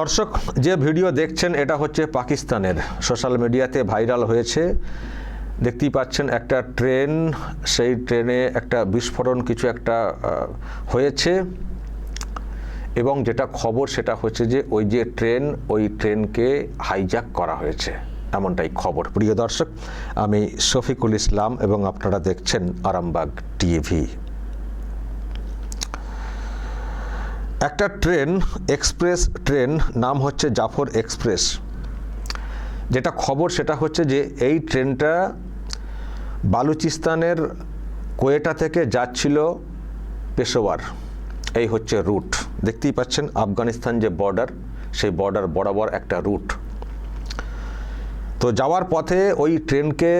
দর্শক, যে ভিডিও দেখছেন, এটা হচ্ছে পাকিস্তানের। সোশ্যাল মিডিয়াতে ভাইরাল হয়েছে। দেখতেই পাচ্ছেন, একটা ট্রেন, সেই ট্রেনে একটা বিস্ফোরণ কিছু একটা হয়েছে। এবং যেটা খবর, সেটা হচ্ছে যে, ওই যে ট্রেন, ওই ট্রেনকে হাইজ্যাক করা হয়েছে। এমনটাই খবর। প্রিয় দর্শক, আমি শফিকুল ইসলাম এবং আপনারা দেখছেন আরামবাগ টিভি। একটা ট্রেন, এক্সপ্রেস ট্রেন, নাম হচ্ছে জাফর এক্সপ্রেস। যেটা খবর সেটা হচ্ছে যে এই ট্রেনটা বালুচিস্তানের কোয়েটা থেকে যাচ্ছিল পেশোয়ার। এই হচ্ছে রুট। দেখতেই পাচ্ছেন, আফগানিস্তান যে বর্ডার, সেই বর্ডার বরাবর একটা রুট। তো যাওয়ার পথে ওই ট্রেনকে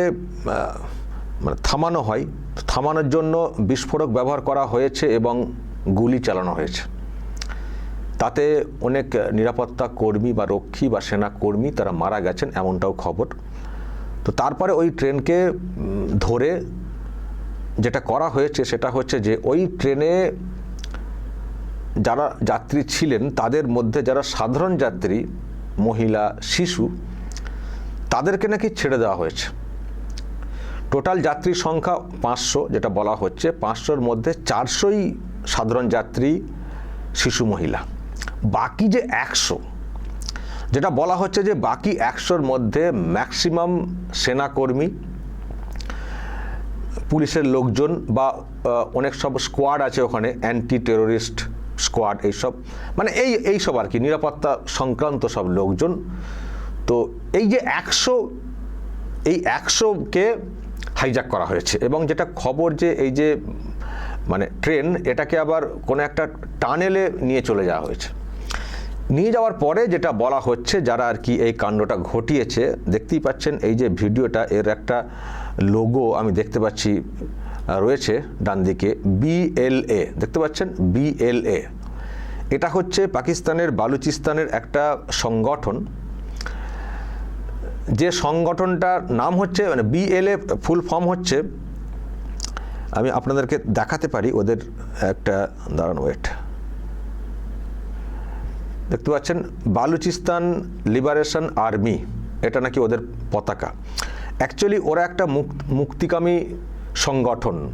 মানে থামানো হয়। থামানোর জন্য বিস্ফোরক ব্যবহার করা হয়েছে এবং গুলি চালানো হয়েছে। তাতে অনেক নিরাপত্তা কর্মী বা রক্ষী বা সেনা কর্মী তারা মারা গেছেন, এমনটাও খবর। তো তারপরে ওই ট্রেনকে ধরে যেটা করা হয়েছে সেটা হচ্ছে যে ওই ট্রেনে যারা যাত্রী ছিলেন, তাদের মধ্যে যারা সাধারণ যাত্রী, মহিলা, শিশু, তাদেরকে নাকি ছেড়ে দেওয়া হয়েছে। টোটাল যাত্রীর সংখ্যা পাঁচশো, যেটা বলা হচ্ছে। পাঁচশোর মধ্যে চারশোই সাধারণ যাত্রী, শিশু, মহিলা। বাকি যে একশো, যেটা বলা হচ্ছে যে বাকি একশোর মধ্যে ম্যাক্সিমাম সেনাকর্মী, পুলিশের লোকজন বা অনেক সব স্কোয়াড আছে ওখানে অ্যান্টি টেরোরিস্ট স্কোয়াড এইসব। মানে এই এই সব আর কি, নিরাপত্তা সংক্রান্ত সব লোকজন। তো এই যে একশো, এই একশোকে হাইজ্যাক করা হয়েছে এবং যেটা খবর যে এই যে মানে ট্রেন এটাকে আবার কোনো একটা টানেলে নিয়ে চলে যাওয়া হয়েছে। নিয়ে যাওয়ার পরে যেটা বলা হচ্ছে, যারা আর কি এই কাণ্ডটা ঘটিয়েছে, দেখতেই পাচ্ছেন এই যে ভিডিওটা, এর একটা লোগো আমি দেখতে পাচ্ছি রয়েছে ডান দিকে বিএলএ দেখতে পাচ্ছেন? বিএলএ এটা হচ্ছে পাকিস্তানের বালুচিস্তানের একটা সংগঠন। যে সংগঠনটার নাম হচ্ছে মানে বিএলএ ফুল ফর্ম হচ্ছে, আমি আপনাদেরকে দেখাতে পারি, ওদের একটা, দাঁড়ান ওয়েট দেখতে পাচ্ছেন, বালুচিস্তান লিবারেশন আর্মি, এটা নাকি ওদের পতাকা। অ্যাকচুয়ালি ওরা একটা মুক- মুক্তিকামী সংগঠন।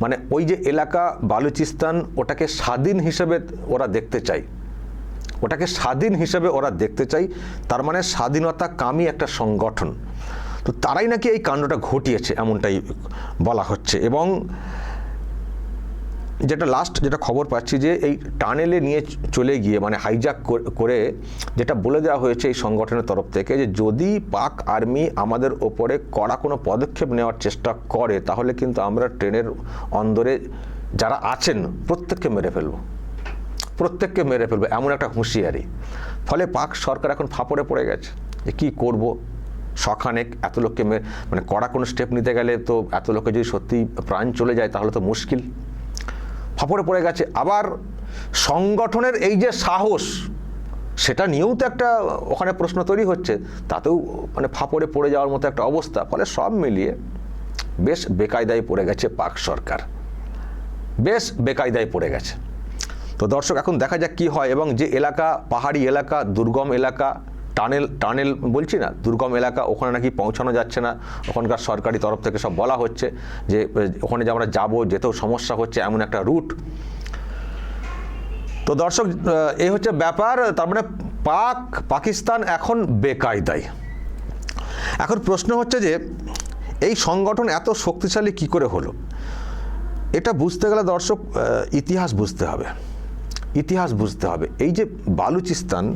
মানে ওই যে এলাকা বালুচিস্তান, ওটাকে স্বাধীন হিসেবে ওরা দেখতে চায়। ওটাকে স্বাধীন হিসেবে ওরা দেখতে চাই তার মানে স্বাধীনতা কামী একটা সংগঠন। তো তারাই নাকি এই কাণ্ডটা ঘটিয়েছে, এমনটাই বলা হচ্ছে। এবং যেটা লাস্ট যেটা খবর পাচ্ছি যে এই টানেলে নিয়ে চলে গিয়ে মানে হাইজ্যাক করে যেটা বলে দেওয়া হয়েছে এই সংগঠনের তরফ থেকে যে যদি পাক আর্মি আমাদের ওপরে কড়া কোনো পদক্ষেপ নেওয়ার চেষ্টা করে, তাহলে কিন্তু আমরা ট্রেনের অন্দরে যারা আছেন প্রত্যেককে মেরে ফেলব। প্রত্যেককে মেরে ফেলবে, এমন একটা হুঁশিয়ারি। ফলে পাক সরকার এখন ফাপড়ে পড়ে গেছে যে কী করব? শখানেক এত লোককে মানে কড়া কোনো স্টেপ নিতে গেলে তো এত লোকে যদি সত্যি প্রাণ চলে যায় তাহলে তো মুশকিল। ফাপড়ে পড়ে গেছে। আবার সংগঠনের এই যে সাহস, সেটা নিয়েও তো একটা ওখানে প্রশ্ন তৈরি হচ্ছে। তাতেও মানে ফাপড়ে পড়ে যাওয়ার মতো একটা অবস্থা। ফলে সব মিলিয়ে বেশ বেকায়দায় পড়ে গেছে পাক সরকার। বেশ বেকায়দায় পড়ে গেছে। তো দর্শক, এখন দেখা যাক কি হয় এবং যে এলাকা, পাহাড়ি এলাকা, দুর্গম এলাকা টানেল টানেল বলছি না, দুর্গম এলাকা, ওখানে নাকি পৌঁছানো যাচ্ছে না। ওখানকার সরকারি তরফ থেকে সব বলা হচ্ছে যে, ওখানে যে আমরা যাব, যেতেও সমস্যা হচ্ছে, এমন একটা রুট। তো দর্শক এই হচ্ছে ব্যাপার, তার মানে পাক, পাকিস্তান এখন বেকায়দায়। এখন প্রশ্ন হচ্ছে যে, এই সংগঠন এত শক্তিশালী কি করে হলো? এটা বুঝতে গেলে দর্শক ইতিহাস বুঝতে হবে। ইতিহাস বুঝতে হবে। এই যে বালুচিস্তান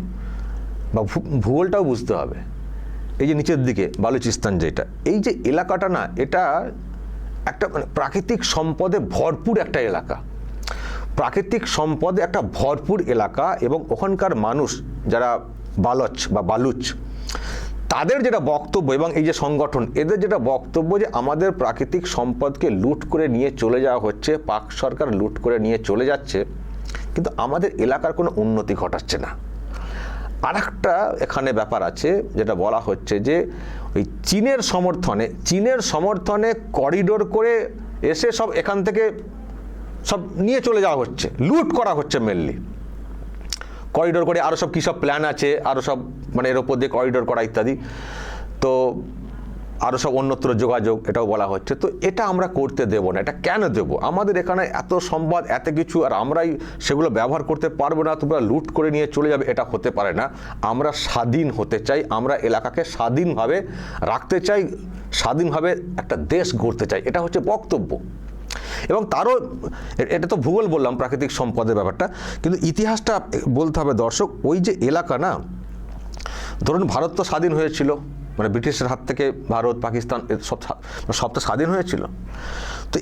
বা ভূগোলটাও বুঝতে হবে। এই যে নিচের দিকে, বালুচিস্তান যেটা, এই যে এলাকাটা না, এটা একটা মানে প্রাকৃতিক সম্পদে ভরপুর একটা এলাকা। প্রাকৃতিক সম্পদে একটা ভরপুর এলাকা এবং ওখানকার মানুষ যারা বালচ বা বালুচ, তাদের যেটা বক্তব্য এবং এই যে সংগঠন, এদের যেটা বক্তব্য যে আমাদের প্রাকৃতিক সম্পদকে লুট করে নিয়ে চলে যাওয়া হচ্ছে, পাক সরকার লুট করে নিয়ে চলে যাচ্ছে, কিন্তু আমাদের এলাকার কোনো উন্নতি ঘটাচ্ছে না। আর একটা এখানে ব্যাপার আছে, যেটা বলা হচ্ছে যে ওই চীনের সমর্থনে চীনের সমর্থনে করিডোর করে এসে সব এখান থেকে সব নিয়ে চলে যাওয়া হচ্ছে লুট করা হচ্ছে মেনলি করিডোর করে আরও সব কী সব প্ল্যান আছে আরও সব মানে এর ওপর দিয়ে করিডোর করা ইত্যাদি। তো আরও সব অন্যত্র যোগাযোগ, এটাও বলা হচ্ছে। তো এটা আমরা করতে দেব না, এটা কেন দেব? আমাদের এখানে এত সম্বাদ, এত কিছু, আর আমরাই সেগুলো ব্যবহার করতে পারব না, তোমরা লুট করে নিয়ে চলে যাবে, এটা হতে পারে না। আমরা স্বাধীন হতে চাই, আমরা এলাকাকে স্বাধীনভাবে রাখতে চাই, স্বাধীনভাবে একটা দেশ গড়তে চাই, এটা হচ্ছে বক্তব্য। এবং তারও এটা তো ভূগোল বললাম, প্রাকৃতিক সম্পদের ব্যাপারটা, কিন্তু ইতিহাসটা বলতে হবে দর্শক, ওই যে এলাকা না, ধরুন ভারত তো স্বাধীন হয়েছিল মানে ব্রিটিশের হাত থেকে ভারত, পাকিস্তান সব স্বা- সব তো স্বাধীন হয়েছিল। তো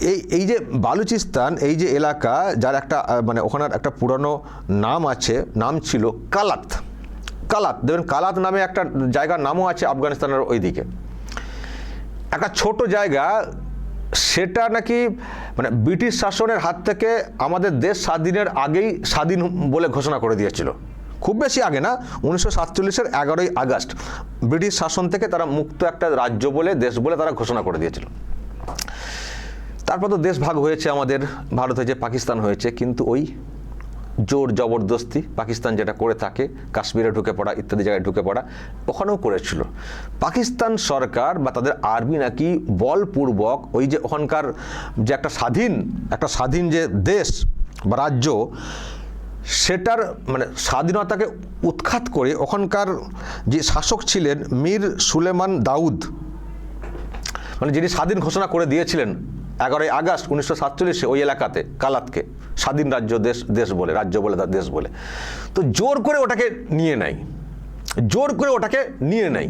এই এই যে বালুচিস্তান, এই যে এলাকা, যার একটা মানে ওখানের একটা পুরানো নাম আছে, নাম ছিল কালাত। কালাত দেখবেন কালাত নামে একটা জায়গার নামও আছে আফগানিস্তানের ওইদিকে। একটা ছোট জায়গা, সেটা নাকি মানে ব্রিটিশ শাসনের হাত থেকে আমাদের দেশ স্বাধীনের আগেই স্বাধীন বলে ঘোষণা করে দিয়েছিল। খুব বেশি আগে না, উনিশশো সাতচল্লিশের এগারোই আগস্ট। ব্রিটিশ শাসন থেকে তারা মুক্ত একটা রাজ্য বলে, দেশ বলে তারা ঘোষণা করে দিয়েছিল। তারপর তো দেশ ভাগ হয়েছে আমাদের, ভারত হয়েছে পাকিস্তান হয়েছে, কিন্তু ওই জোর জবরদস্তি, পাকিস্তান যেটা করে থাকে, কাশ্মীরে ঢুকে পড়া, ইত্যাদি জায়গায় ঢুকে পড়া, ওখানেও করেছিল। পাকিস্তান সরকার বা তাদের আর্মি নাকি বলপূর্বক ওই যে ওখানকার যে একটা স্বাধীন একটা স্বাধীন যে দেশ বা রাজ্য সেটার মানে স্বাধীনতাকে উৎখাত করে ওখানকার যে শাসক ছিলেন মীর সুলেমান দাউদ মানে যিনি স্বাধীন ঘোষণা করে দিয়েছিলেন এগারোই আগস্ট উনিশশো সাতচল্লিশে ওই এলাকাতে, কালাতকে, স্বাধীন রাজ্য দেশ দেশ বলে, রাজ্য বলে তার দেশ বলে। তো জোর করে ওটাকে নিয়ে নেয়। জোর করে ওটাকে নিয়ে নেয়।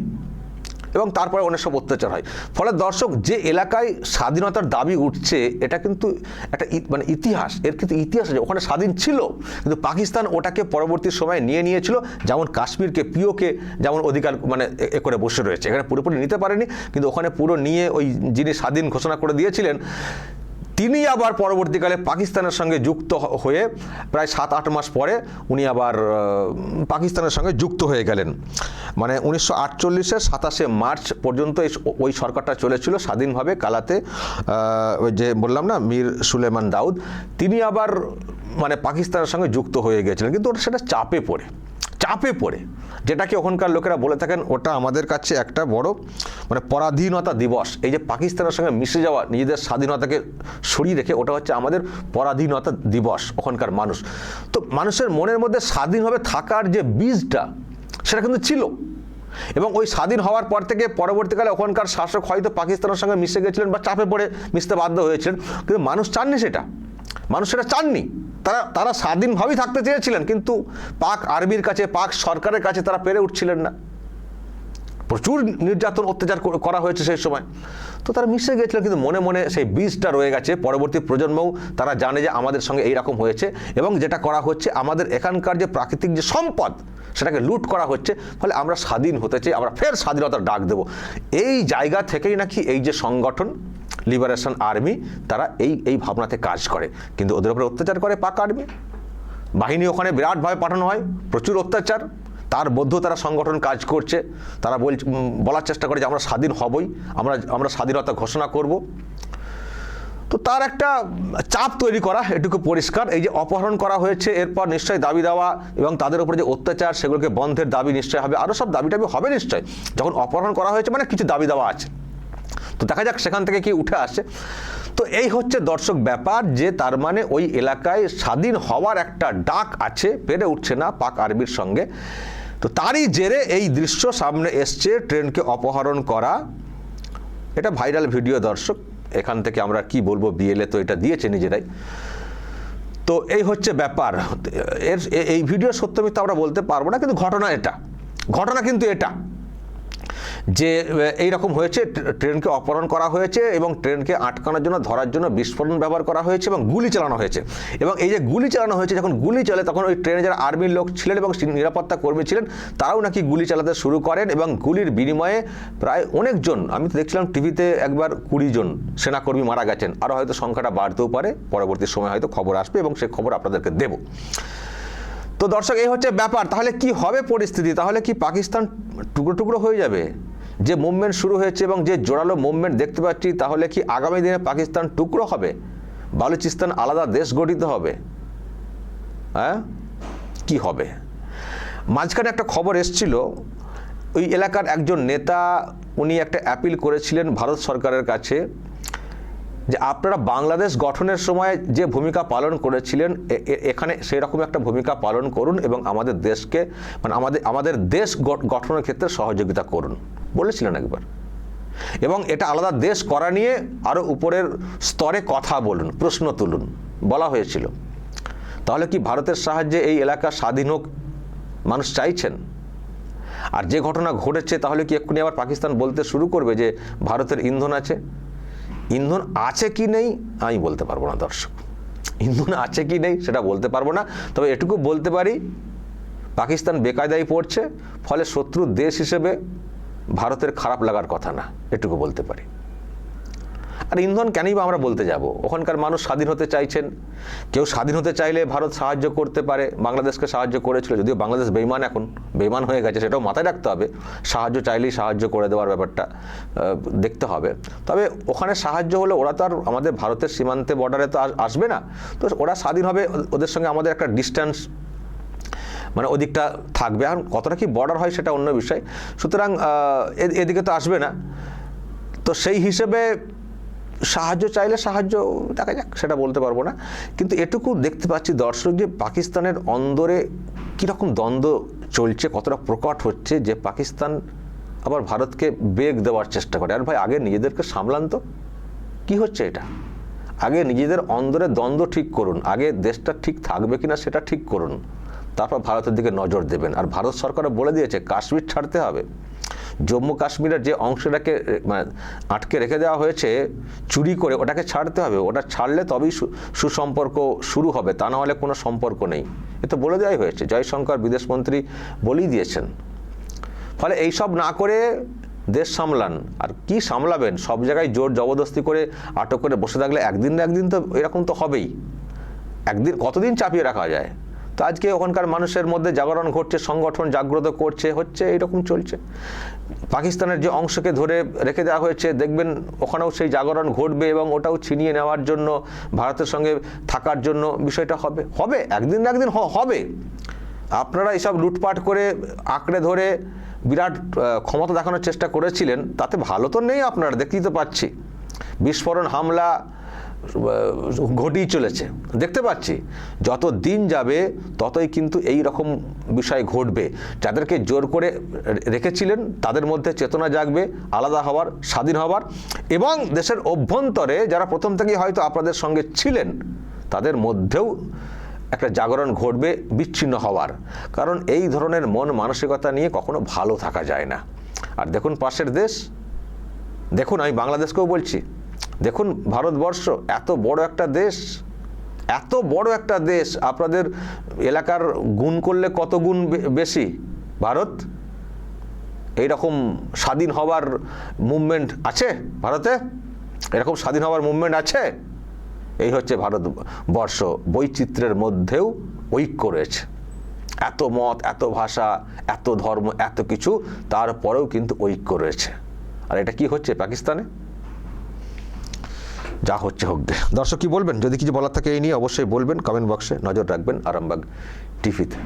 এবং তারপরে অনেক সব অত্যাচার হয়। ফলে দর্শক, যে এলাকায় স্বাধীনতার দাবি উঠছে, এটা কিন্তু একটা মানে ইতিহাস। এর কিন্তু ইতিহাস আছে। ওখানে স্বাধীন ছিল, কিন্তু পাকিস্তান ওটাকে পরবর্তী সময়ে নিয়ে নিয়েছিল। যেমন কাশ্মীরকে, পিওকে যেমন অধিকার মানে এ করে বসে রয়েছে। এখানে পুরোপুরি নিতে পারেনি, কিন্তু ওখানে পুরো নিয়ে ওই যিনি স্বাধীন ঘোষণা করে দিয়েছিলেন তিনি আবার পরবর্তীকালে পাকিস্তানের সঙ্গে যুক্ত হয়ে প্রায় সাত, আট মাস পরে উনি আবার পাকিস্তানের সঙ্গে যুক্ত হয়ে গেলেন। মানে উনিশশো আটচল্লিশের সাতাশে মার্চ পর্যন্ত ওই সরকারটা চলেছিল স্বাধীনভাবে কালাতে। ওই যে বললাম না, মীর সুলেমান দাউদ। তিনি আবার মানে পাকিস্তানের সঙ্গে যুক্ত হয়ে গেছিলেন। কিন্তু ওটা সেটা চাপে পড়ে। চাপে পড়ে। যেটাকে ওখানকার লোকেরা বলে থাকেন, ওটা আমাদের কাছে একটা বড় মানে পরাধীনতা দিবস। এই যে পাকিস্তানের সঙ্গে মিশে যাওয়া, নিজেদের স্বাধীনতাকে সরিয়ে রেখে ওটা হচ্ছে আমাদের পরাধীনতা দিবস ওখানকার মানুষ। তো মানুষের মনের মধ্যে স্বাধীনভাবে থাকার যে বীজটা, সেটা কিন্তু ছিল। এবং ওই স্বাধীন হওয়ার পর থেকে পরবর্তীকালে ওখানকার শাসক হয়তো পাকিস্তানের সঙ্গে মিশে গেছিলেন বা চাপে পড়ে মিশতে বাধ্য হয়েছিলেন। কিন্তু মানুষ চাননি সেটা। মানুষ সেটা চাননি। তারা তারা স্বাধীনভাবেই থাকতে চেয়েছিলেন, কিন্তু পাক আর্মির কাছে, পাক সরকারের কাছে তারা পেরে উঠছিলেন না। প্রচুর নির্যাতন, অত্যাচার করা হয়েছে সেই সময়। তো তারা মিশে গিয়েছিল কিন্তু মনে মনে সেই বীজটা রয়ে গেছে। পরবর্তী প্রজন্মও তারা জানে যে আমাদের সঙ্গে এই রকম হয়েছে এবং যেটা করা হচ্ছে, আমাদের এখানকার যে প্রাকৃতিক যে সম্পদ, সেটাকে লুট করা হচ্ছে, ফলে আমরা স্বাধীন হতে চাই, আমরা ফের স্বাধীনতার ডাক দেব। এই জায়গা থেকেই নাকি এই যে সংগঠন লিবারেশন আর্মি তারা এই এই ভাবনাতে কাজ করে। কিন্তু ওদের উপরে অত্যাচার করে পাক আর্মি। বাহিনী ওখানে বিরাটভাবে পাঠানো হয়, প্রচুর অত্যাচার। তার মধ্যেও তারা সংগঠন কাজ করছে। তারা বল বলার চেষ্টা করে যে আমরা স্বাধীন হবই, আমরা আমরা স্বাধীনতা ঘোষণা করব। তো তার একটা চাপ তৈরি করা, এটুকু পরিষ্কার। এই যে অপহরণ করা হয়েছে, এরপর নিশ্চয়ই দাবি দেওয়া এবং তাদের উপরে যে অত্যাচার, সেগুলোকে বন্ধের দাবি নিশ্চয় হবে। আরও সব দাবি টাবি হবে নিশ্চয় যখন অপহরণ করা হয়েছে মানে কিছু দাবি দেওয়া আছে। তো দেখা যাক সেখান থেকে কি উঠে আসে। তো এই হচ্ছে দর্শক ব্যাপার যে তার মানে ওই এলাকায় স্বাধীন হওয়ার একটা ডাক আছে, পেরে উঠছে না পাক আর্মির সঙ্গে। তো তারই জেরে এই দৃশ্য সামনে এসছে ট্রেনকে অপহরণ করা। এটা ভাইরাল ভিডিও দর্শক, এখান থেকে আমরা কি বলব, বিএলএ তো এটা দিয়েছে নিজেরাই। তো এই হচ্ছে ব্যাপার, এর এই ভিডিও সত্য মিথ্যা আমরা বলতে পারব না, কিন্তু ঘটনা এটা। ঘটনা কিন্তু এটা। যে এই রকম হয়েছে ট্রেনকে অপহরণ করা হয়েছে এবং ট্রেনকে আটকানোর জন্য, ধরার জন্য বিস্ফোরণ ব্যবহার করা হয়েছে এবং গুলি চালানো হয়েছে। এবং এই যে গুলি চালানো হয়েছে, যখন গুলি চলে, তখন ওই ট্রেনে যারা আর্মির লোক ছিলেন এবং নিরাপত্তা কর্মী ছিলেন, তারাও নাকি গুলি চালাতে শুরু করেন এবং গুলির বিনিময়ে প্রায় অনেকজন, আমি তো দেখছিলাম টিভিতে একবার কুড়ি জন সেনাকর্মী মারা গেছেন। আরও হয়তো সংখ্যাটা বাড়তেও পারে, পরবর্তী সময় হয়তো খবর আসবে এবং সে খবর আপনাদেরকে দেবো। তো দর্শক, এই হচ্ছে ব্যাপার। তাহলে কি হবে পরিস্থিতি? তাহলে কি পাকিস্তান টুকরো টুকরো হয়ে যাবে? যে মুভমেন্ট শুরু হয়েছে এবং যে জোরালো মুভমেন্ট দেখতে পাচ্ছি, তাহলে কি আগামী দিনে পাকিস্তান টুকরো হবে? বালুচিস্তান আলাদা দেশ গঠিত হবে? হ্যাঁ? কি হবে? মাঝখানে একটা খবর এসছিল, ওই এলাকার একজন নেতা, উনি একটা অ্যাপিল করেছিলেন ভারত সরকারের কাছে। যে আপনারা বাংলাদেশ গঠনের সময় যে ভূমিকা পালন করেছিলেন এখানে সেই রকম একটা ভূমিকা পালন করুন এবং আমাদের দেশকে মানে আমাদের আমাদের দেশ গঠনের ক্ষেত্রে সহযোগিতা করুন। বলেছিলেন একবার। এবং এটা আলাদা দেশ করা নিয়ে আরও উপরের স্তরে কথা বলুন, প্রশ্ন তুলুন, বলা হয়েছিল। তাহলে কি ভারতের সাহায্যে এই এলাকা স্বাধীন হোক মানুষ চাইছেন? আর যে ঘটনা ঘটেছে, তাহলে কি এক্ষুনি আবার পাকিস্তান বলতে শুরু করবে যে ভারতের ইন্ধন আছে? ইন্ধন আছে কি নেই, আমি বলতে পারব না, দর্শক। ইন্ধন আছে কি নেই, সেটা বলতে পারব না, তবে এটুকু বলতে পারি, পাকিস্তান বেকায়দায় পড়ছে, ফলে শত্রু দেশ হিসেবে ভারতের খারাপ লাগার কথা না, এটুকু বলতে পারি। আর ইন্ধন কেনই বা আমরা বলতে যাব? ওখানকার মানুষ স্বাধীন হতে চাইছেন। কেউ স্বাধীন হতে চাইলে ভারত সাহায্য করতে পারে, বাংলাদেশকে সাহায্য করেছিল। যদিও বাংলাদেশ বেইমান এখন, বেইমান হয়ে গেছে, সেটাও মাথায় রাখতে হবে। সাহায্য চাইলেই সাহায্য করে দেওয়ার ব্যাপারটা দেখতে হবে। তবে ওখানে সাহায্য হলে ওরা তো আর আমাদের ভারতের সীমান্তে বর্ডারে তো আসবে না। তো ওরা স্বাধীন হবে, ওদের সঙ্গে আমাদের একটা ডিস্ট্যান্স মানে ওদিকটা থাকবে। আর কতটা কি বর্ডার হয় সেটা অন্য বিষয়। সুতরাং এদিকে তো আসবে না। তো সেই হিসেবে সাহায্য চাইলে সাহায্য দেখা যাক, সেটা বলতে পারব না। কিন্তু এটুকু দেখতে পাচ্ছি দর্শক যে পাকিস্তানের অন্দরে কীরকম দ্বন্দ্ব চলছে, কতটা প্রকট হচ্ছে যে পাকিস্তান আবার ভারতকে বেগ দেওয়ার চেষ্টা করে। আর ভাই, আগে নিজেদেরকে সামলান তো। কী হচ্ছে এটা? আগে নিজেদের অন্দরে দ্বন্দ্ব ঠিক করুন, আগে দেশটা ঠিক থাকবে কিনা সেটা ঠিক করুন। তারপর ভারতের দিকে নজর দেবেন। আর ভারত সরকারও বলে দিয়েছে, কাশ্মীর ছাড়তে হবে। জম্মু কাশ্মীরের যে অংশটাকে মানে আটকে রেখে দেওয়া হয়েছে, চুরি করে ওটাকে ছাড়তে হবে। ওটা ছাড়লে তবেই সুসম্পর্ক শুরু হবে, তা না হলে কোনো সম্পর্ক নেই। এ তো বলে দেওয়াই হয়েছে। জয়শঙ্কর বিদেশমন্ত্রী বলেই দিয়েছেন। ফলে এইসব না করে দেশ সামলান। আর কি সামলাবেন? সব জায়গায় জোর জবরদস্তি করে আটক করে বসে থাকলে একদিন না একদিন তো এরকম তো হবেই। একদিন কতদিন চাপিয়ে রাখা যায়? তো আজকে ওখানকার মানুষের মধ্যে জাগরণ ঘটছে, সংগঠন জাগ্রত করছে, হচ্ছে এইরকম চলছে। পাকিস্তানের যে অংশকে ধরে রেখে দেওয়া হয়েছে, দেখবেন ওখানেও সেই জাগরণ ঘটবে এবং ওটাও ছিনিয়ে নেওয়ার জন্য, ভারতের সঙ্গে থাকার জন্য বিষয়টা হবে। হবে, একদিন না একদিন হবে। আপনারা এসব লুটপাট করে আঁকড়ে ধরে বিরাট ক্ষমতা দেখানোর চেষ্টা করেছিলেন, তাতে ভালো তো নেই আপনারা, দেখতেই তো পাচ্ছি। বিস্ফোরণ, হামলা ঘটেই চলেছে। দেখতে পাচ্ছি, যত দিন যাবে, ততই কিন্তু এই রকম বিষয় ঘটবে। যাদেরকে জোর করে রেখেছিলেন, তাদের মধ্যে চেতনা জাগবে, আলাদা হওয়ার, স্বাধীন হওয়ার এবং দেশের অভ্যন্তরে যারা প্রথম থেকেই হয়তো আপনাদের সঙ্গে ছিলেন, তাদের মধ্যেও একটা জাগরণ ঘটবে, বিচ্ছিন্ন হওয়ার। কারণ এই ধরনের মন মানসিকতা নিয়ে কখনো ভালো থাকা যায় না। আর দেখুন পাশের দেশ, দেখুন আমি বাংলাদেশকেও বলছি দেখুন, ভারতবর্ষ এত বড় একটা দেশ, এত বড় একটা দেশ, আপনাদের এলাকার গুণ করলে কত গুণ বেশি? ভারত? এইরকম স্বাধীন হওয়ার মুভমেন্ট আছে ভারতে? এরকম স্বাধীন হওয়ার মুভমেন্ট আছে? এই হচ্ছে ভারতবর্ষ। বৈচিত্র্যের মধ্যেও ঐক্য রয়েছে। এত মত, এত ভাষা, এত ধর্ম, এত কিছু, তারপরেও কিন্তু ঐক্য রয়েছে। আর এটা কি হচ্ছে পাকিস্তানে? যা হচ্ছে হোক গে দর্শক কি বলবেন? যদি কিছু বলার থাকে এই নিয়ে অবশ্যই বলবেন। কমেন্ট বক্সে নজর রাখবেন আরামবাগ টিভিতে।